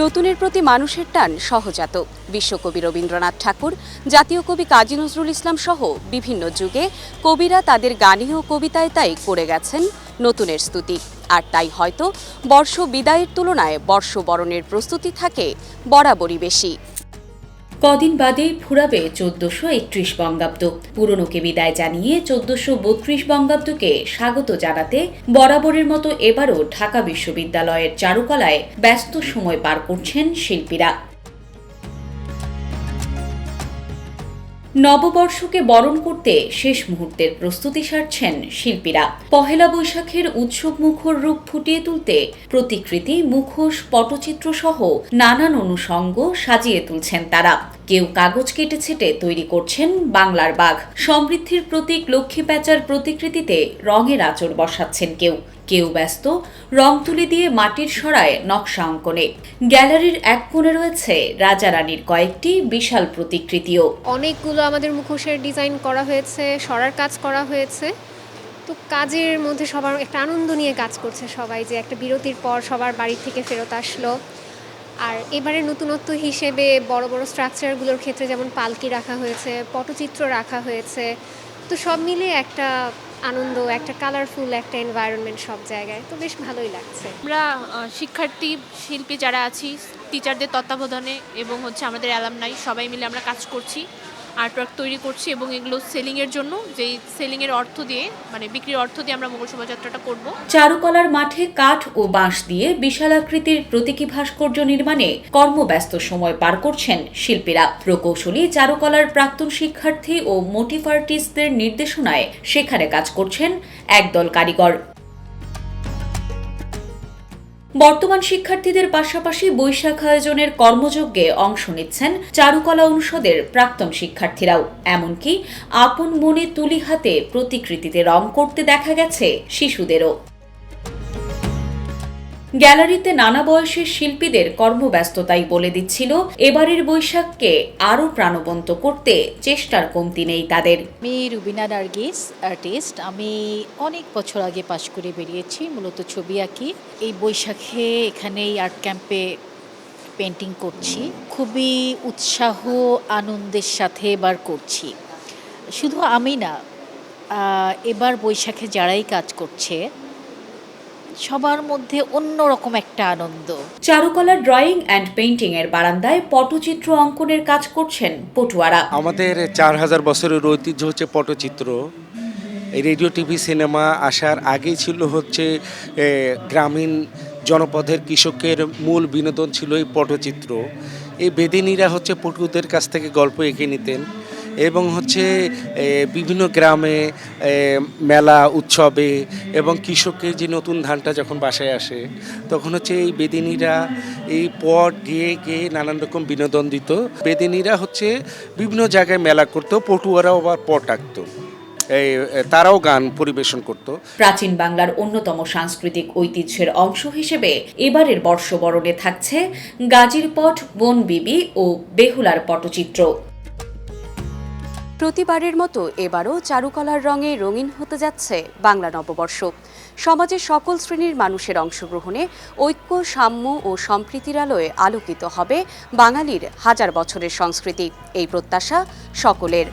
নতুনের প্রতি মানুষের টান সহজাত। বিশ্বকবি রবীন্দ্রনাথ ঠাকুর, জাতীয় কবি কাজী নজরুল ইসলাম সহ বিভিন্ন যুগে কবিরা তাদের গানে ও কবিতায় তাই করে গেছেন নতুনের স্তুতি। আর তাই হয়তো বর্ষ বিদায়ের তুলনায় বর্ষবরণের প্রস্তুতি থাকে বরাবরই বেশি। কদিন বাদেই ফুরাবে চোদ্দশো একত্রিশ বঙ্গাব্দ। পুরনোকে বিদায় জানিয়ে চোদ্দশো বত্রিশ বঙ্গাব্দকে স্বাগত জানাতে বরাবরের মতো এবারও ঢাকা বিশ্ববিদ্যালয়ের চারুকলায় ব্যস্ত সময় পার করছেন শিল্পীরা। নববর্ষকে বরণ করতে শেষ মুহূর্তের প্রস্তুতি সারছেন শিল্পীরা। পহেলা বৈশাখের উৎসব মুখর রূপ ফুটিয়ে তুলতে প্রতিকৃতি, মুখোশ পটচিত্র সহ নানান অনুষঙ্গ সাজিয়ে তুলছেন তারা। কেউ কাগজ কেটে ছেটে তৈরি করছেন বাংলার বাঘ। সমৃদ্ধির প্রতীক লক্ষ্মী প্যাঁচার প্রতিকৃতিতে রঙের আচর বসাচ্ছেন কেউ। কেউ ব্যস্ত, রং তুলি দিয়ে মাটির সরায় নকশা অঙ্কনে। গ্যালারির এক কোণে রয়েছে রাজা রানীর কয়েকটি বিশাল প্রতিকৃতিও। অনেকগুলো আমাদের মুখোশের ডিজাইন করা হয়েছে, সরার কাজ করা হয়েছে। তো কাজের মধ্যে সবার একটা আনন্দ নিয়ে কাজ করছে সবাই যে একটা বিরতির পর সবার বাড়ি থেকে ফেরত আসলো। আর এবারে নতুনত্ব হিসেবে বড় বড় স্ট্রাকচারগুলোর ক্ষেত্রে যেমন পালকি রাখা হয়েছে, পটচিত্র রাখা হয়েছে, তো সব মিলে একটা আনন্দ, একটা কালারফুল একটা এনভায়রনমেন্ট সব জায়গায়। তো বেশ ভালোই লাগছে। আমরা শিক্ষার্থী, শিল্পী যারা আছি টিচারদের তত্ত্বাবধানে এবং হচ্ছে আমাদের অ্যালামনাই সবাই মিলে আমরা কাজ করছি। আর্টওয়ার্ক তৈরি করছি এবং এগুলো সেলিংয়ের জন্য, যেই সেলিংয়ের অর্থ দিয়ে মানে বিক্রির অর্থ দিয়ে আমরা মোগল শোভাযাত্রাটা করব। চারুকলার মাঠে কাঠ ও বাঁশ দিয়ে বিশালাকৃতির প্রতীকী ভাস্কর্য নির্মাণে কর্মব্যস্ত সময় পার করছেন শিল্পীরা। প্রকৌশলী, চারুকলার প্রাক্তন শিক্ষার্থী ও মোটিভ আর্টিস্টদের নির্দেশনায় সেখানে কাজ করছেন একদল কারিগর। বর্তমান শিক্ষার্থীদের পাশাপাশি বৈশাখ আয়োজনের কর্মযজ্ঞে অংশ নিচ্ছেন চারুকলা অনুষদের প্রাক্তন শিক্ষার্থীরাও। এমনকি আপন মনে তুলি হাতে প্রতিকৃতিতে রং করতে দেখা গেছে শিশুদেরও। গ্যালারিতে নানা বয়সের শিল্পীদের কর্মব্যস্ততাই বলে দিচ্ছিল, এবারের বৈশাখকে আরও প্রাণবন্ত করতে চেষ্টার কমতি নেই তাদের। আমি রুবিনা নার্গিস আর্টিস্ট আমি অনেক বছর আগে পাশ করে বেরিয়েছি, মূলত ছবি আঁকি। এই বৈশাখে এখানে এই আর্ট ক্যাম্পে পেন্টিং করছি। খুবই উৎসাহ, আনন্দের সাথে এবার করছি। শুধু আমি না এবার বৈশাখে যারাই কাজ করছে সবার মধ্যে অন্যরকম একটা আনন্দ। চারুকলা ড্রয়িং অ্যান্ড পেইন্টিং এর বারান্দায় পটচিত্র অঙ্কনের কাজ করছেন পটুয়ারা। আমাদের চার হাজার বছরের ঐতিহ্য হচ্ছে পটচিত্র। এই রেডিও টিভি সিনেমা আসার আগেই ছিল হচ্ছে গ্রামীণ জনপদের কৃষকের মূল বিনোদন ছিল এই পটচিত্র। এই বেদিনীরা হচ্ছে পটুদের কাছ থেকে গল্প এঁকে নিতেন। এবং হচ্ছে বিভিন্ন গ্রামে মেলা, উৎসবে এবং কৃষকের যে নতুন ধানটা যখন বাসায় আসে, তখন হচ্ছে এই বেদিনীরা এই পট গেয়ে গেয়ে নানান রকম বিনোদন দিত। বেদিনীরা হচ্ছে বিভিন্ন জায়গায় মেলা করতো, পটুয়ারাও আবার পট আঁকতো। তারাও গান পরিবেশন করতো। প্রাচীন বাংলার অন্যতম সাংস্কৃতিক ঐতিহ্যের অংশ হিসেবে এবারের বর্ষবরণে থাকছে গাজীর পট বন বিবি ও বেহুলার পটচিত্র। প্রতিবারের মতো এবারও চারুকলার রঙে রঙিন হতে যাচ্ছে বাংলা নববর্ষ। সমাজের সকল শ্রেণির মানুষের অংশগ্রহণে ঐক্য, সাম্য ও সম্প্রীতির আলোয় আলোকিত হবে বাঙালির হাজার বছরের সংস্কৃতি। এই প্রত্যাশা সকলের।